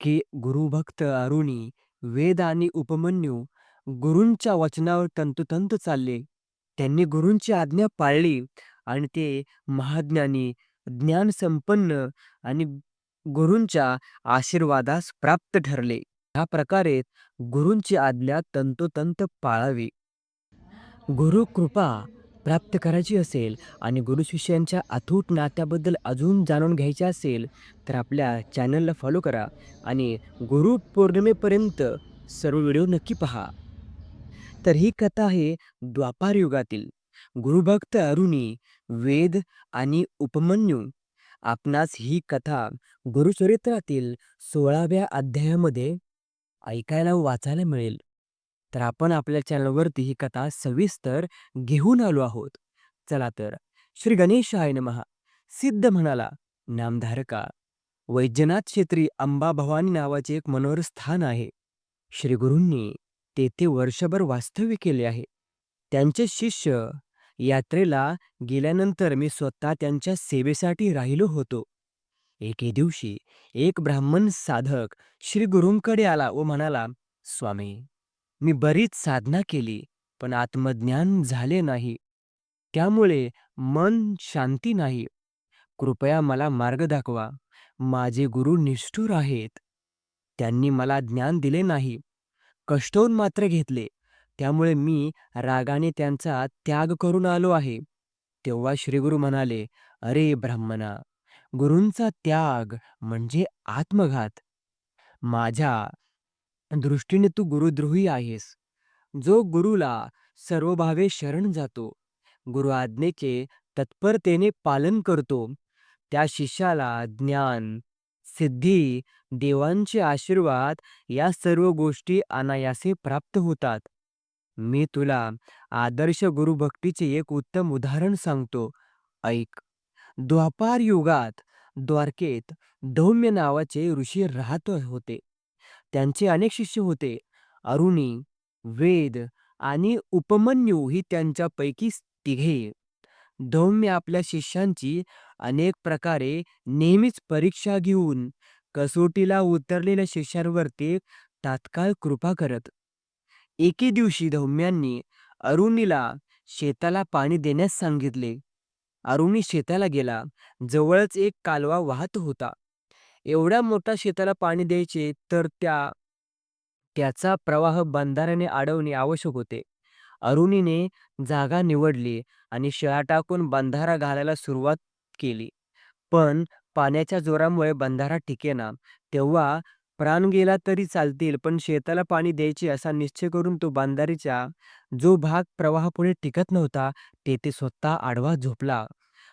की गुरुभक्त अरुणी, वेद आणि उपमन्यू गुरूंच्या वचनावर तंतोतंत चालले. त्यांनी गुरूंची आज्ञा पाळली आणि ते महाज्ञानी, ज्ञानसंपन्न आणि गुरूंच्या आशीर्वादास प्राप्त ठरले. ह्या प्रकारे गुरूंची आज्ञा तंतोतंत पाळावी. गुरुकृपा प्राप्त करायची असेल आणि गुरुशिष्यांच्या अथूट नात्याबद्दल अजून जाणून घ्यायचे असेल तर आपल्या चॅनलला फॉलो करा आणि गुरुपौर्णिमेपर्यंत सर्व व्हिडिओ नक्की पहा. तर ही कथा आहे द्वापार युगातील गुरुभक्त अरुणी, वेद आणि उपमन्यू. आपणास ही कथा गुरुचरित्रातील सोळाव्या अध्यायामध्ये ऐकायला वाचायला मिळेल. तर आपण आपल्या चॅनलवरती ही कथा सविस्तर घेऊन आलो आहोत. चला तर श्री गणेशाय नमहा सिद्ध म्हणाला, नामधारका, वैद्यनाथ क्षेत्री अंबाभवानी नावाचे एक मनोहर स्थान आहे. श्रीगुरूंनी तेथे वर्षभर वास्तव्य केले आहे. त्यांचे शिष्य यात्रेला गेल्यानंतर मी स्वतः त्यांच्या सेवेसाठी राहिलो होतो. एके दिवशी एक ब्राह्मण साधक श्रीगुरूंकडे आला व म्हणाला, स्वामी, मी बरीच साधना केली पण आत्मज्ञान झाले नाही. त्यामुळे मन शांती नाही. कृपया मला मार्ग दाखवा. माझे गुरु निष्ठुर आहेत. त्यांनी मला ज्ञान दिले नाही. कष्टवून मात्र घेतले. त्यामुळे मी रागाने त्यांचा त्याग करून आलो आहे. तेव्हा श्रीगुरु म्हणाले, अरे ब्राह्मणा, गुरूंचा त्याग म्हणजे आत्मघात. माझ्या दृष्टीने तू गुरुद्रोही आहेस. जो गुरुला सर्वभावे शरण जातो, गुरु आज्ञेचे तत्परतेने पालन करतो, त्या शिष्याला ज्ञान, सिद्धी, देवांचे आशीर्वाद या सर्व गोष्टी अनायासे प्राप्त होतात. मी तुला आदर्श गुरुभक्तीचे एक उत्तम उदाहरण सांगतो, ऐक. द्वापार युगात द्वारकेत धौम्य नावाचे ऋषी राहत होते. त्यांचे अनेक शिष्य होते. अरुणी, वेद आणि उपमन्यू ही त्यांच्यापैकी तिघे. धौम्य आपल्या शिष्यांची अनेक प्रकारे नेहमीच परीक्षा घेऊन कसोटीला उतरलेल्या शिष्यांवरती तात्काळ कृपा करत. एके दिवशी धौम्यांनी अरुणीला शेताला पाणी देण्यास सांगितले. अरुणी शेताला गेला. जवळच एक कालवा वाहत होता. एवढ्या मोठ्या शेताला पाणी द्यायचे तर त्या त्याचा प्रवाह बंधाऱ्याने अडवणे आवश्यक होते. अरुणीने जागा निवडली आणि शिळा टाकून बंधारा घालायला सुरुवात केली. पण पाण्याच्या जोरामुळे बंधारा टिकेना. तेव्हा प्राण गेला तरी चालतील पण शेताला पाणी द्यायचे असा निश्चय करून तो बांधारीचा जो भाग प्रवाहापुढे टिकत नव्हता तेथे स्वतः आडवा झोपला.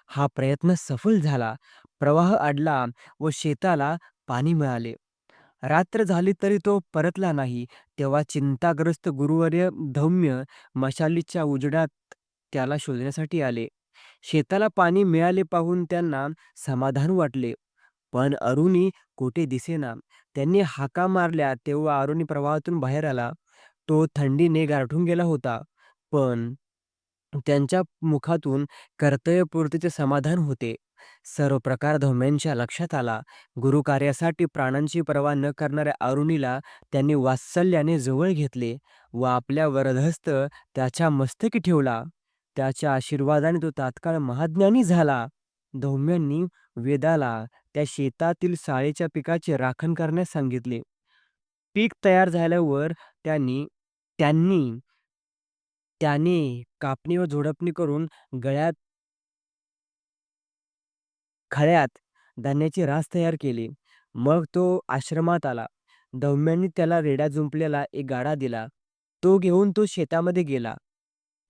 हा प्रयत्न सफल झाला. प्रवाह अडला व शेताला पाणी मिळाले. रात्र झाली तरी तो परतला नाही. तेव्हा चिंताग्रस्त गुरुवर्य धौम्य मशालीच्या उजेडात त्याला शोधण्यासाठी आले. शेताला पाणी मिळाले पाहून त्यांना समाधान वाटले. पण अरुणी कुठे दिसेना. त्यांनी हाका मारल्या तेव्हा अरुणी प्रवाहातून बाहेर आला. तो थंडीने गारठून गेला होता. पण त्यांच्या मुखातून कर्तव्यपूर्तीचे समाधान होते. सर्व प्रकार धौम्यांच्या लक्षात आला. गुरुकार्यासाठी प्राणांची पर्वा न करणाऱ्या अरुणीला त्यांनी वात्सल्याने जवळ घेतले व आपल्या वरदहस्त त्याच्या मस्तकी ठेवला. त्याच्या आशीर्वादाने तो तात्काळ महाज्ञानी झाला. धौम्यांनी वेदाला त्या शेतातील साळेच्या पिकाचे राखण करण्यास सांगितले. पीक तयार झाल्यावर त्यांनी त्यांनी त्याने कापणी व झोडपणी करून गळ्यात खळ्यात धान्याची रास तयार केली. मग तो आश्रमात आला. धौम्यांनी त्याला रेड्या जुंपलेला एक गाडा दिला. तो घेऊन तो शेतामध्ये गेला.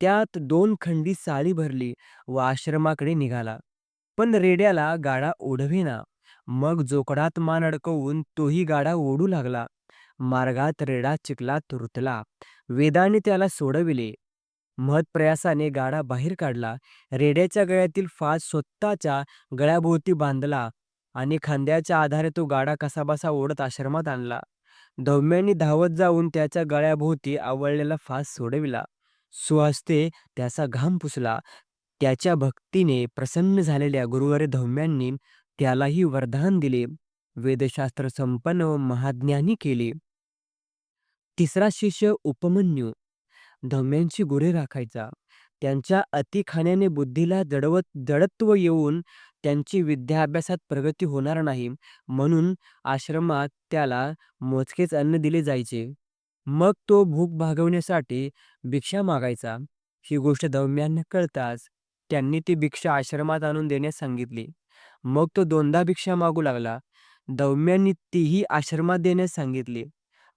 त्यात दोन खंडी साळी भरली व आश्रमाकडे निघाला. पण रेड्याला गाडा ओढवेना. मग जोकडात मान अडकवून तोही गाडा ओढू लागला. मार्गात रेडा चिखलात रुतला. वेदाने त्याला सोडविले. महत्प्रयासाने गाडा बाहेर काढला. रेड्याच्या गळ्यातील फास स्वतःच्या गळ्याभोवती बांधला आणि खांद्याच्या आधारे तो गाडा कसाबसा ओढत आश्रमात आणला. धौम्यांनी धावत जाऊन त्याच्या गळ्याभोवती आवळलेला फास सोडविला. स्वहस्ते त्याचा घाम पुसला. त्याच्या भक्तीने प्रसन्न झालेल्या गुरुवारी धौम्यांनी त्यालाही वरदान दिले. वेदशास्त्र संपन्न व महाज्ञानी केले. तिसरा शिष्य उपमन्यू धम्यांची गुरे राखायचा. त्यांच्या अतिखाण्याने बुद्धीला जडवत जडत्व येऊन त्यांची विद्याभ्यासात प्रगती होणार नाही, म्हणून आश्रमात त्याला मोजकेच अन्न दिले जायचे. मग तो भूक भागवण्यासाठी भिक्षा मागायचा. ही गोष्ट दौम्यांना कळताच त्यांनी ती भिक्षा आश्रमात आणून देण्यास सांगितली. मग तो दोनदा भिक्षा मागू लागला. दौम्यांनी तीही आश्रमात देण्यास सांगितली.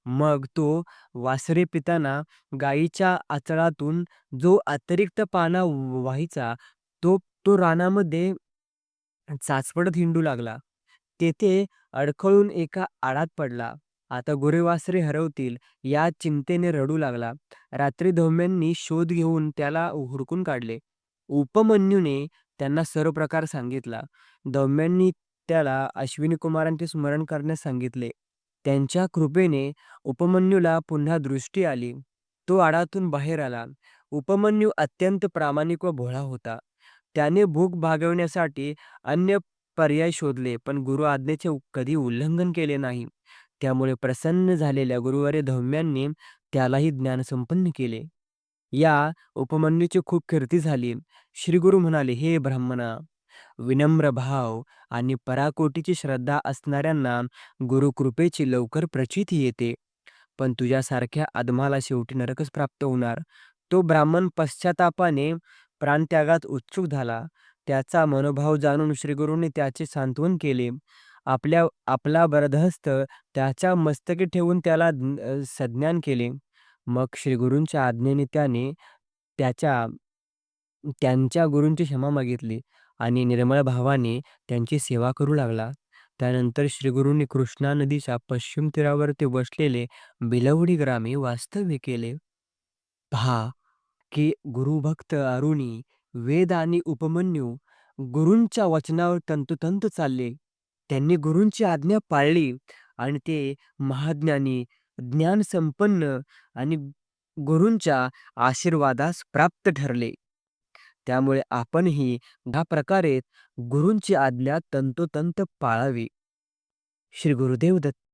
मग तो वासरे पिताना गायीच्या आचळातून जो अतिरिक्त पाना व्हायचा तो तो रानामध्ये चाचपडत हिंडू लागला. तेथे अडखळून एका आडात पडला. आता गुरेवासरे हरवतील या चिंतेने रडू लागला. रात्री धौम्यांनी शोध घेऊन त्याला हुडकून काढले. उपमन्यूने त्यांना सर्व प्रकार सांगितला. धौम्यांनी त्याला अश्विनी कुमारांचे स्मरण करण्यास सांगितले. त्यांच्या कृपेने उपमन्यूला पुन्हा दृष्टी आली. तो आडातून बाहेर आला. उपमन्यू अत्यंत प्रामाणिक व भोळा होता. त्याने भूक भागवण्यासाठी अन्य पर्याय शोधले, पण गुरु आज्ञेचे कधी उल्लंघन केले नाही. त्यामुळे प्रसन्न झालेल्या गुरुवारी धौम्यांनी त्यालाही ज्ञानसंपन्न केले. या उपमन्यूची खूप कीर्ती झाली. श्रीगुरु म्हणाले, हे ब्राह्मणा, विनम्र भाव आणि पराकोटीची श्रद्धा असणाऱ्यांना गुरुकृपेची लवकर प्रचिती येते. पण तुझ्यासारख्या आदमाला शेवटी नरकच प्राप्त होणार. तो ब्राह्मण पश्चातापाने प्राणत्यागात उत्सुक झाला. त्याचा मनोभाव जाणून श्रीगुरूंनी त्याचे सांत्वन केले. आपल्या आपला बरदहस्त त्याच्या मस्तकी ठेवून त्याला सज्ञान केले. मग श्रीगुरूंच्या आज्ञेने त्याने त्याच्या त्यांच्या गुरूंची क्षमा मागितली आणि निर्मळ भावाने त्यांची सेवा करू लागला. त्यानंतर श्रीगुरूंनी कृष्णा नदीच्या पश्चिम तीरावरती वसलेले बिलवडी ग्रामी वास्तव्य केले. पहा की गुरुभक्त अरुणी, वेद आणि उपमन्यू गुरूंच्या वचनावर तंतोतंत चालले. त्यांनी गुरूंची आज्ञा पाळली आणि ते महाज्ञानी, ज्ञानसंपन्न आणि गुरूंच्या आशीर्वादास प्राप्त ठरले. त्यामुळे आपणही ह्या प्रकारे गुरूंची आज्ञा तंतोतंत पाळावी. श्री गुरुदेव दत्त